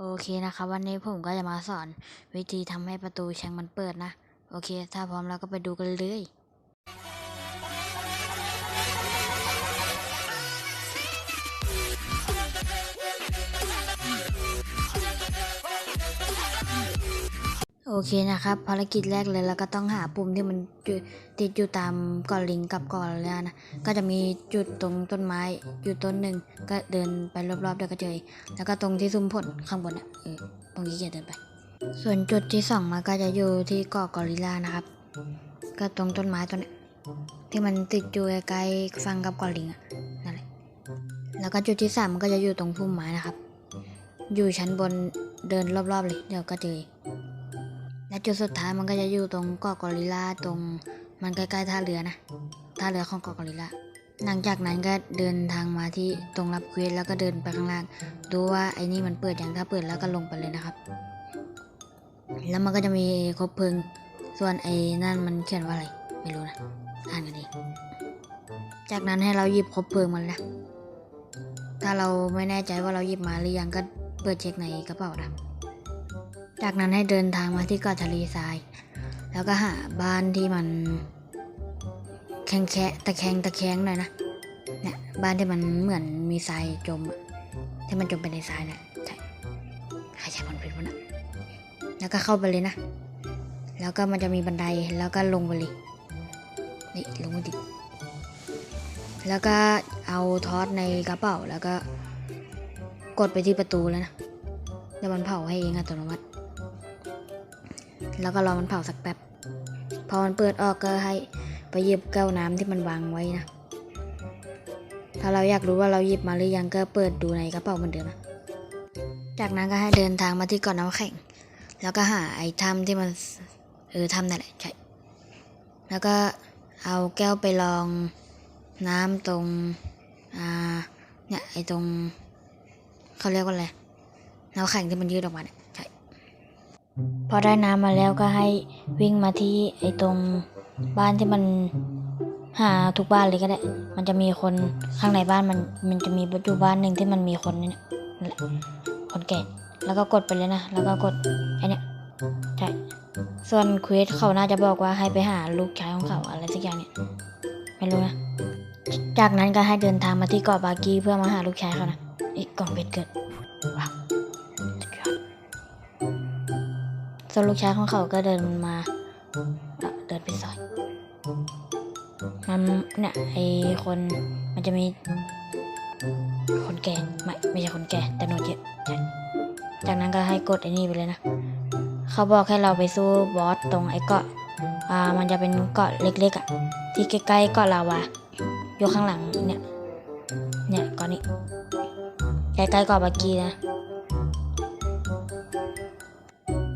โอเคนะครับวันนี้ผมก็จะมาสอนวิธีทำให้ประตูแชงมันเปิดนะ โอเค ถ้าพร้อมแล้วก็ไปดูกันเลย อเคนะครับภารกิจแรกเลยเราก็ต้องหาปุ่มที่มันติดอยู่ตามก่อนลิงกับก่อนเลยนะก็จะมีจุดตรงต้นไม้อยู่ต้นหนึ่งก็เดินไปรอบๆเดี๋ยวก็เจอแล้วก็ตรงที่ซุ่มผลข้างบนอะเออตรงนี้เกียเดินไป ส่วนจุดที่สองมันก็จะอยู่ที่เกาะกอริลลานะครับ ก็ตรงต้นไม้ต้นนี้ที่มันติดอยู่ใกล้ๆฟังกับเกอลิงอะนั่นแหละแล้วก็จุดที่สามมันก็จะอยู่ตรงพุ่มไม้นะครับ อยู่ชั้นบนเดินรอบๆเลยเดี๋ยวก็เจอ และจุดสุดท้ายมันก็จะอยู่ตรงเกาะกอริลลาตรงมันใกล้ๆท่าเรือนะท่าเรือของเกาะกอริลลาหลังจากนั้นก็เดินทางมาที่ตรงรับเควสแล้วก็เดินไปข้างล่าง ดูว่าไอ้นี่มันเปิดอย่างถ้าเปิดแล้วก็ลงไปเลยนะครับ แล้วมันก็จะมีคบเพลิงส่วนไอ้นั่นมันเขียนว่าอะไร ไม่รู้นะอ่านกันดีจากนั้นให้เราหยิบคบเพลิงมาเลยนะถ้าเราไม่แน่ใจว่าเราหยิบมาหรือยังก็เปิดเช็คในกระเป๋านะ จากนั้นให้เดินทางมาที่เกาะทะเลทราย แล้วก็หาบ้านที่มันแข็งแคะตะแคงตะแคงหน่อยนะเนี่ยบ้านที่มันเหมือนมีทรายจมอะที่มันจมไปในทรายเนี่ยใช่ใครใช้มันผิดวะนะแล้วก็เข้าไปเลยนะ แล้วก็มันจะมีบันไดแล้วก็ลงไปเลยนี่ลงมาดิแล้วก็เอาทอสในกระเป๋าแล้วก็กดไปที่ประตูแล้วนะเดี๋ยวมันเผาให้เองอัตโนมัติ แล้วก็รอมันเผาสักแป๊บ พอมันเปิดออกก็ให้ไปหยิบแก้วน้ำที่มันวางไว้นะ ถ้าเราอยากรู้ว่าเราหยิบมาหรือยังก็เปิดดูในกระเป๋าเหมือนเดิมนะ จากนั้นก็ให้เดินทางมาที่เกาะน้ำแข็ง แล้วก็หาไอ้ถ้ำที่มันเออถ้ำนั่นแหละใช่ แล้วก็เอาแก้วไปลองน้ำตรงอ่าเนี่ยไอ้ตรงเขาเรียกว่าอะไรน้ำแข็งที่มันยืดออกมาเนี่ย พอได้น้ำมาแล้วก็ให้วิ่งมาที่ไอ้ตรงบ้านที่มันหาทุกบ้านเลยก็ได้ มันจะมีคนข้างในบ้านมันมันจะมีอยู่บ้านหนึ่งที่มันมีคนนี่เนี่ยคนแก่ แล้วก็กดไปเลยนะ แล้วก็กดไอเนี่ยใช่ ส่วนเควสเขาน่าจะบอกว่าให้ไปหาลูกชายของเขาอะไรสักอย่างเนี่ย ไม่รู้นะ จากนั้นก็ให้เดินทางมาที่เกาะบากีเพื่อมาหาลูกชายเขานะอีกกล่องเพชรเกิดว้าว ส่วนลูกชายของเขาก็เดินมาเดินไปซอยมันเนี่ยไอคนมันจะมี คนแก่ไม่ไม่ใช่คนแก่ แต่หนวดเยอะจากนั้นก็ให้กดไอ้นี่ไปเลยนะ เขาบอกให้เราไปสู้บอสตรงไอ้เกาะอ่ามันจะเป็นเกาะเล็กๆอะ่ะที่ใกล้ๆเกาะลาวาอยู่ข้างหลังเนี่ยเนี่ยเกาะนี้ใกล้ๆเกาะบากีนะ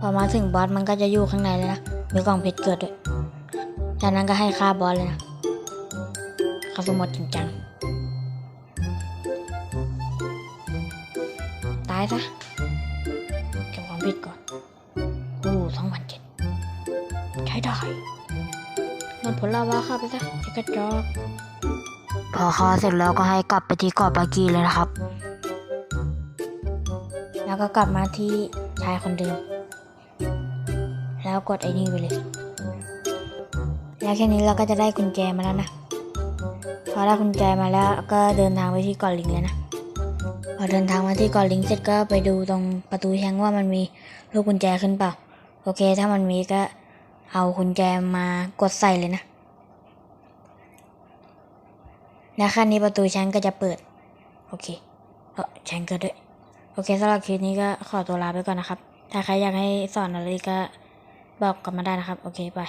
พอมาถึงบอสมันก็จะอยู่ข้างในเลยนะ มีกล่องเพชรเกิดด้วย จากนั้นก็ให้ฆ่าบอสเลยนะฆ่าสมมติจริงจัง ตายซะ เก็บความผิดก่อนโอ้สองพันเจ็ดใช้ได้นผลลาวาข้าไปซะไอ้กระจอกพอฆ่าเสร็จแล้วก็ให้กลับไปที่เกาะบากีเลยนะครับ แล้วก็กลับมาที่ชายคนเดิม แล้วกดไอ้นี่ไปเลย แล้วแค่นี้เราก็จะได้กุญแจมาแล้วนะ พอได้กุญแจมาแล้วก็เดินทางไปที่เกาะลิงเลยนะ พอเดินทางมาที่เกาะลิงเสร็จก็ไปดูตรงประตูแชงว่ามันมีลูกกุญแจขึ้นเปล่า โอเค ถ้ามันมีก็เอากุญแจมากดใส่เลยนะ แล้วขั้นนี้ประตูแชงก็จะเปิด โอเคเออแชงกิดด้วย โอเคสำหรับคลิปนี้ก็ขอตัวลาไปก่อนนะครับ ถ้าใครอยากให้สอนอะไรก็ บอกกลับมาได้นะครับ โอเคไป